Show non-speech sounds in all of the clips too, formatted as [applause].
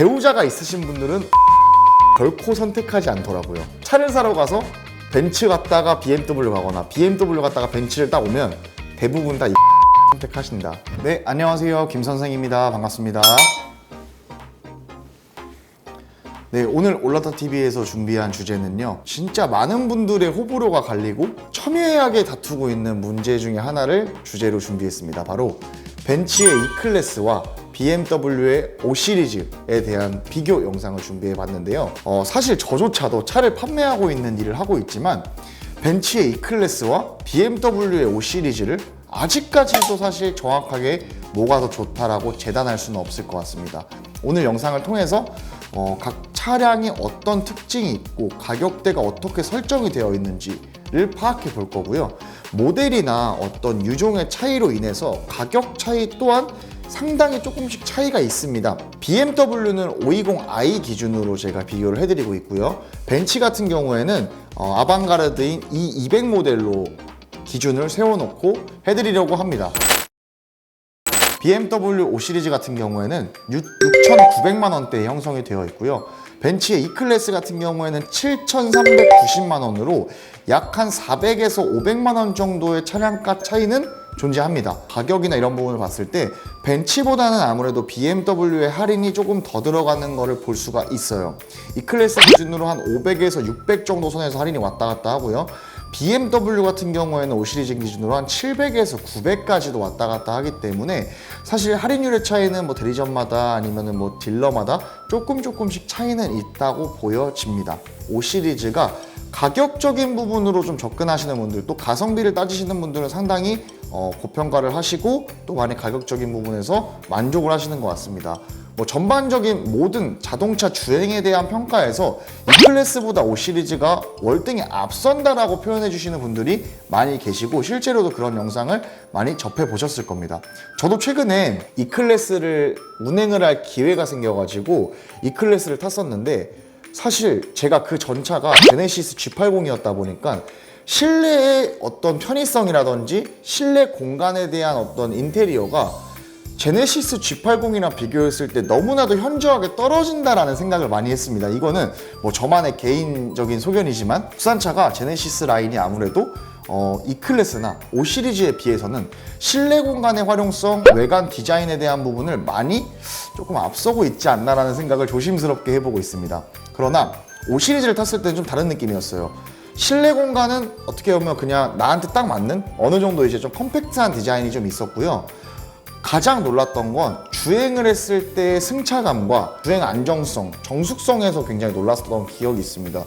배우자가 있으신 분들은 결코 선택하지 않더라고요. 차를 사러 가서 벤츠 갔다가 BMW 가거나 BMW 갔다가 벤츠를 딱 오면 대부분 다 [laughs] 선택하신다. 네, 안녕하세요. 김 선생입니다. 반갑습니다. 네, 오늘 올라타 TV에서 준비한 주제는요. 진짜 많은 분들의 호불호가 갈리고 첨예하게 다투고 있는 문제 중에 하나를 주제로 준비했습니다. 바로 벤츠의 E클래스와 BMW의 5 시리즈에 대한 비교 영상을 준비해 봤는데요. 어, 사실 저조차도 차를 판매하고 있는 일을 하고 있지만 벤츠의 E클래스와 BMW의 5 시리즈를 아직까지도 사실 정확하게 뭐가 더 좋다라고 재단할 수는 없을 것 같습니다. 오늘 영상을 통해서 어, 각 차량이 어떤 특징이 있고 가격대가 어떻게 설정이 되어 있는지를 파악해 볼 거고요. 모델이나 어떤 유종의 차이로 인해서 가격 차이 또한 상당히 조금씩 차이가 있습니다. BMW는 520i 기준으로 제가 비교를 해드리고 있고요. 벤츠 같은 경우에는 어, 아방가르드인 E200 모델로 기준을 세워놓고 해드리려고 합니다. BMW 5 시리즈 같은 경우에는 6,900만 원대에 형성이 되어 있고요. 벤츠의 E클래스 같은 경우에는 7,390만 원으로 약 한 400에서 500만 원 정도의 차량가 차이는 존재합니다. 가격이나 이런 부분을 봤을 때 벤츠보다는 아무래도 BMW의 할인이 조금 더 들어가는 것을 볼 수가 있어요. E클래스 기준으로 한 500에서 600 정도 선에서 할인이 왔다 갔다 하고요. BMW 같은 경우에는 5 시리즈 기준으로 한 700에서 900까지도 왔다 갔다 하기 때문에 사실 할인율의 차이는 뭐 대리점마다 아니면은 뭐 딜러마다 조금 조금씩 차이는 있다고 보여집니다. 5 시리즈가 가격적인 부분으로 좀 접근하시는 분들 또 가성비를 따지시는 분들은 상당히 어, 고평가를 하시고 또 많이 가격적인 부분에서 만족을 하시는 것 같습니다. 뭐 전반적인 모든 자동차 주행에 대한 평가에서 E 클래스보다 5 시리즈가 월등히 앞선다라고 표현해 주시는 분들이 많이 계시고 실제로도 그런 영상을 많이 접해 보셨을 겁니다. 저도 최근에 E 클래스를 운행을 할 기회가 생겨가지고 E 클래스를 탔었는데 사실 제가 그 전차가 제네시스 G80이었다 보니까 실내의 어떤 편의성이라든지 실내 공간에 대한 어떤 인테리어가 제네시스 G80이랑 비교했을 때 너무나도 현저하게 떨어진다라는 생각을 많이 했습니다. 이거는 뭐 저만의 개인적인 소견이지만 국산차가 제네시스 라인이 아무래도 어, E클래스나 5 시리즈에 비해서는 실내 공간의 활용성, 외관 디자인에 대한 부분을 많이 조금 앞서고 있지 않나라는 생각을 조심스럽게 해보고 있습니다. 그러나 5 시리즈를 탔을 때는 좀 다른 느낌이었어요. 실내 공간은 어떻게 보면 그냥 나한테 딱 맞는 어느 정도 이제 좀 컴팩트한 디자인이 좀 있었고요. 가장 놀랐던 건 주행을 했을 때의 승차감과 주행 안정성, 정숙성에서 굉장히 놀랐던 기억이 있습니다.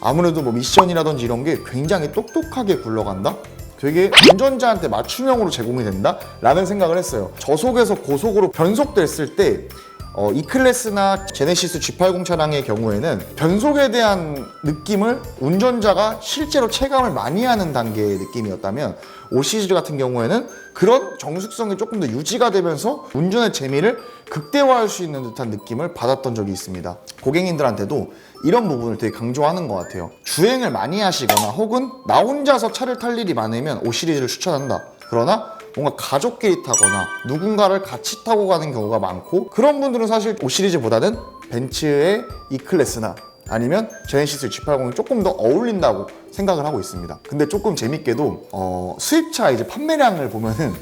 아무래도 뭐 미션이라든지 이런 게 굉장히 똑똑하게 굴러간다? 되게 운전자한테 맞춤형으로 제공이 된다? 라는 생각을 했어요. 저속에서 고속으로 변속됐을 때 어, E클래스나 제네시스 G80 차량의 경우에는 변속에 대한 느낌을 운전자가 실제로 체감을 많이 하는 단계의 느낌이었다면 5 시리즈 같은 경우에는 그런 정숙성이 조금 더 유지가 되면서 운전의 재미를 극대화할 수 있는 듯한 느낌을 받았던 적이 있습니다. 고객님들한테도 이런 부분을 되게 강조하는 것 같아요. 주행을 많이 하시거나 혹은 나 혼자서 차를 탈 일이 많으면 5 시리즈를 추천한다. 그러나 뭔가 가족끼리 타거나 누군가를 같이 타고 가는 경우가 많고 그런 분들은 사실 5 시리즈보다는 벤츠의 E클래스나 아니면 제네시스 G80이 조금 더 어울린다고 생각을 하고 있습니다. 근데 조금 재밌게도 어, 수입차 이제 판매량을 보면은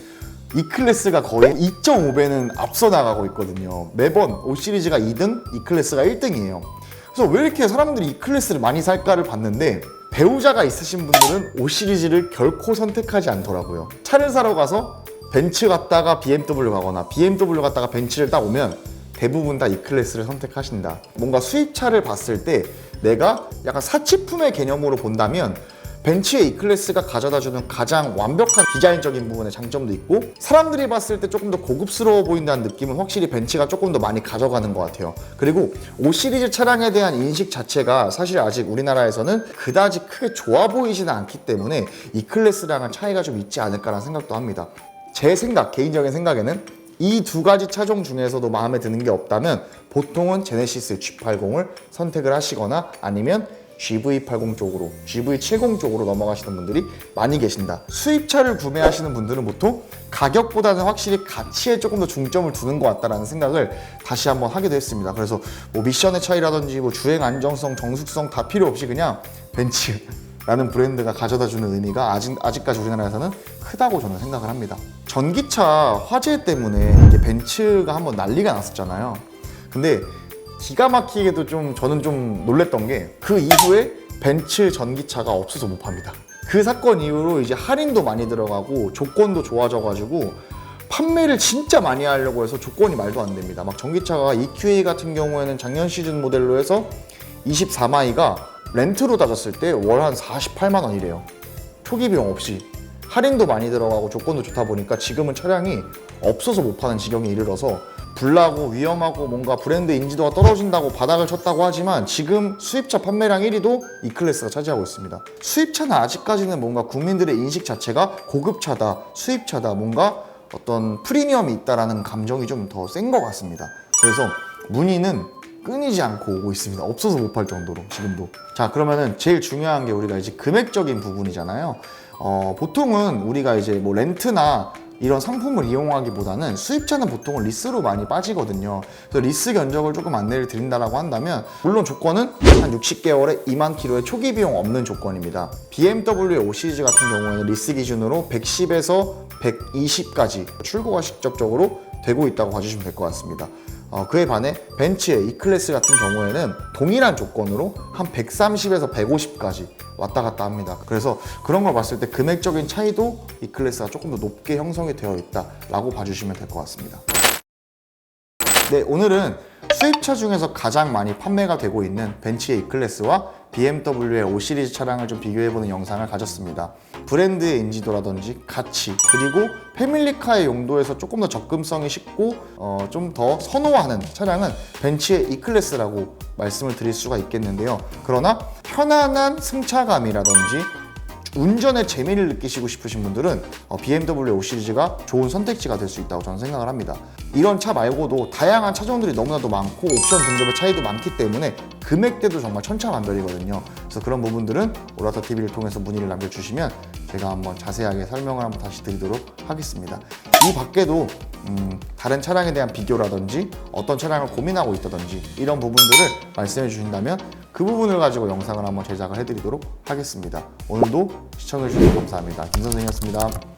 E클래스가 거의 2.5배는 앞서 나가고 있거든요. 매번 5 시리즈가 2등, E클래스가 1등이에요. 그래서 왜 이렇게 사람들이 E클래스를 많이 살까를 봤는데 배우자가 있으신 분들은 5 시리즈를 결코 선택하지 않더라고요. 차를 사러 가서 벤츠 갔다가 BMW 가거나 BMW 갔다가 벤츠를 딱 오면 대부분 다 E클래스를 선택하신다. 뭔가 수입차를 봤을 때 내가 약간 사치품의 개념으로 본다면 벤츠의 E클래스가 가져다주는 가장 완벽한 디자인적인 부분의 장점도 있고 사람들이 봤을 때 조금 더 고급스러워 보인다는 느낌은 확실히 벤츠가 조금 더 많이 가져가는 것 같아요. 그리고 5 시리즈 차량에 대한 인식 자체가 사실 아직 우리나라에서는 그다지 크게 좋아 보이지는 않기 때문에 E클래스랑은 차이가 좀 있지 않을까라는 생각도 합니다. 제 생각, 개인적인 생각에는 이두 가지 차종 중에서도 마음에 드는 게 없다면 보통은 제네시스 G80을 선택을 하시거나 아니면 GV80 쪽으로, GV70 쪽으로 넘어가시는 분들이 많이 계신다. 수입차를 구매하시는 분들은 보통 가격보다는 확실히 가치에 조금 더 중점을 두는 것 같다라는 생각을 다시 한번 하기도 했습니다. 그래서 뭐 미션의 차이라든지 뭐 주행 안정성, 정숙성 다 필요 없이 그냥 벤츠 라는 브랜드가 가져다 주는 의미가 아직, 아직까지 우리나라에서는 크다고 저는 생각을 합니다. 전기차 화재 때문에 이게 벤츠가 한번 난리가 났었잖아요. 근데 기가 막히게도 좀 저는 좀 놀랬던 게 그 이후에 벤츠 전기차가 없어서 못 팝니다. 그 사건 이후로 이제 할인도 많이 들어가고 조건도 좋아져가지고 판매를 진짜 많이 하려고 해서 조건이 말도 안 됩니다. 막 전기차가 EQA 같은 경우에는 작년 시즌 모델로 해서 24마이가 렌트로 따졌을 때 월 한 48만 원이래요. 초기 비용 없이 할인도 많이 들어가고 조건도 좋다 보니까 지금은 차량이 없어서 못 파는 지경에 이르러서 불나고 위험하고 뭔가 브랜드 인지도가 떨어진다고 바닥을 쳤다고 하지만 지금 수입차 판매량 1위도 E클래스가 차지하고 있습니다. 수입차는 아직까지는 뭔가 국민들의 인식 자체가 고급차다, 수입차다, 뭔가 어떤 프리미엄이 있다라는 감정이 좀 더 센 것 같습니다. 그래서 문의는 끊이지 않고 오고 있습니다. 없어서 못 팔 정도로 지금도. 자 그러면은 제일 중요한 게 우리가 이제 금액적인 부분이잖아요. 어, 보통은 우리가 이제 뭐 렌트나 이런 상품을 이용하기보다는 수입차는 보통은 리스로 많이 빠지거든요. 그래서 리스 견적을 조금 안내를 드린다라고 한다면 물론 조건은 한 60개월에 2만 킬로의 초기 비용 없는 조건입니다. BMW의 5 시리즈 같은 경우에는 리스 기준으로 110에서 120까지 출고가 직접적으로 되고 있다고 봐주시면 될 것 같습니다. 어, 그에 반해 벤츠의 E클래스 같은 경우에는 동일한 조건으로 한 130에서 150까지 왔다 갔다 합니다. 그래서 그런 걸 봤을 때 금액적인 차이도 E클래스가 조금 더 높게 형성이 되어 있다라고 봐주시면 될 것 같습니다. 네, 오늘은 수입차 중에서 가장 많이 판매가 되고 있는 벤츠의 E클래스와 BMW의 5 시리즈 차량을 좀 비교해보는 영상을 가졌습니다. 브랜드의 인지도라든지 가치 그리고 패밀리카의 용도에서 조금 더 접근성이 쉽고 어, 좀 더 선호하는 차량은 벤츠의 E클래스라고 말씀을 드릴 수가 있겠는데요. 그러나 편안한 승차감이라든지 운전의 재미를 느끼시고 싶으신 분들은 어, BMW 5 시리즈가 좋은 선택지가 될 수 있다고 저는 생각을 합니다. 이런 차 말고도 다양한 차종들이 너무나도 많고 옵션 등급의 차이도 많기 때문에 금액대도 정말 천차만별이거든요. 그래서 그런 부분들은 오라타 TV를 통해서 문의를 남겨주시면 제가 한번 자세하게 설명을 한번 다시 드리도록 하겠습니다. 이 밖에도 음, 다른 차량에 대한 비교라든지 어떤 차량을 고민하고 있다든지 이런 부분들을 말씀해 주신다면 그 부분을 가지고 영상을 한번 제작을 해드리도록 하겠습니다. 오늘도 시청해 주셔서 감사합니다. 김 선생이었습니다.